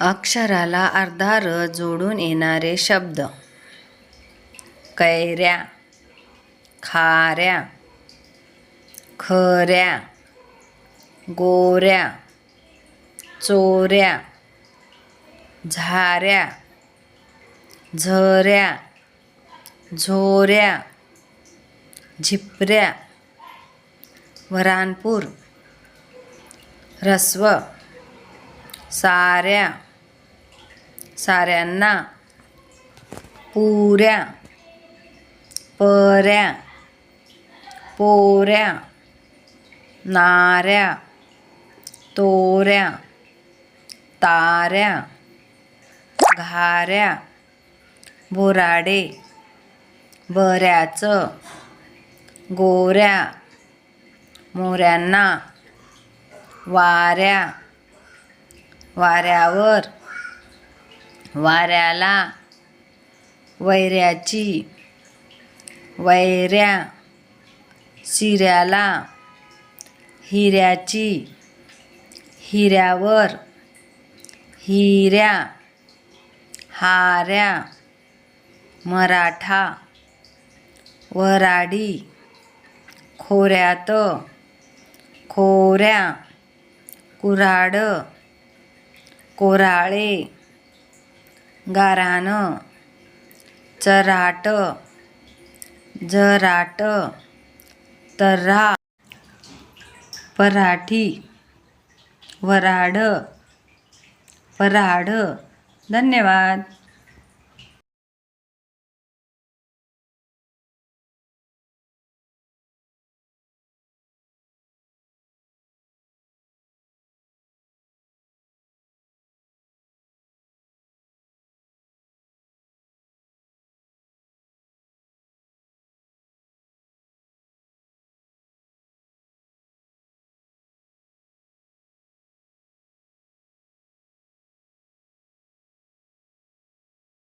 अक्षराला अर्धा र जोडून येणारे शब्द. कैऱ्या खाऱ्या खऱ्या गोऱ्या चोऱ्या झाऱ्या झऱ्या झोऱ्या झिपऱ्या वरानपूर रस्व. साऱ्या साऱ्यांना पुऱ्या पऱ्या पोऱ्या नाऱ्या तोऱ्या ताऱ्या घाऱ्या बोराडे बऱ्याचं गोऱ्या मोऱ्यांना वाऱ्या वाऱ्यावर. वाऱ्याला वैऱ्याची वैऱ्या शिऱ्याला हिऱ्याची हिऱ्यावर हिऱ्या हाऱ्या मराठा वराडी खोऱ्यात खोऱ्या कुऱ्हाड कोराळे गारान चराट जराट तर्रा पराठी वराड पराड. धन्यवाद.